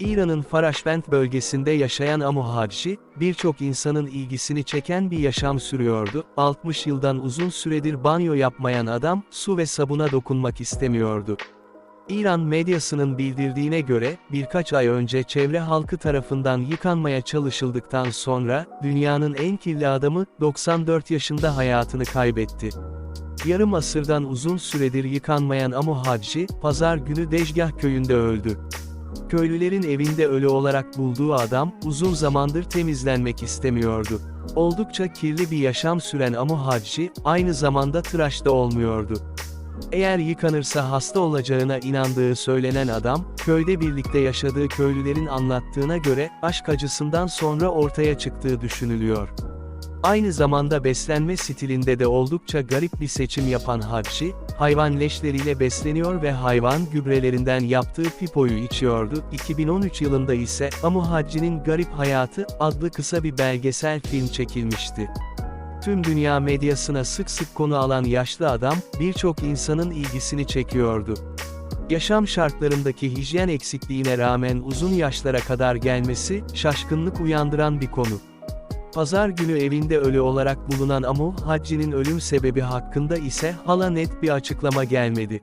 İran'ın Faraşvent bölgesinde yaşayan Amu Hacı, birçok insanın ilgisini çeken bir yaşam sürüyordu. 60 yıldan uzun süredir banyo yapmayan adam, su ve sabuna dokunmak istemiyordu. İran medyasının bildirdiğine göre, birkaç ay önce çevre halkı tarafından yıkanmaya çalışıldıktan sonra, dünyanın en kirli adamı, 94 yaşında hayatını kaybetti. Yarım asırdan uzun süredir yıkanmayan Amu Hacı, pazar günü Dejgah köyünde öldü. Köylülerin evinde ölü olarak bulduğu adam, uzun zamandır temizlenmek istemiyordu. Oldukça kirli bir yaşam süren Amu Hacı, aynı zamanda tıraş da olmuyordu. Eğer yıkanırsa hasta olacağına inandığı söylenen adam, köyde birlikte yaşadığı köylülerin anlattığına göre, aşk acısından sonra ortaya çıktığı düşünülüyor. Aynı zamanda beslenme stilinde de oldukça garip bir seçim yapan Hacı, hayvan leşleriyle besleniyor ve hayvan gübrelerinden yaptığı pipoyu içiyordu. 2013 yılında ise Amu Hacı'nin Garip Hayatı adlı kısa bir belgesel film çekilmişti. Tüm dünya medyasına sık sık konu alan yaşlı adam, birçok insanın ilgisini çekiyordu. Yaşam şartlarındaki hijyen eksikliğine rağmen uzun yaşlara kadar gelmesi, şaşkınlık uyandıran bir konu. Pazar günü evinde ölü olarak bulunan Amu Hacı'nin ölüm sebebi hakkında ise hala net bir açıklama gelmedi.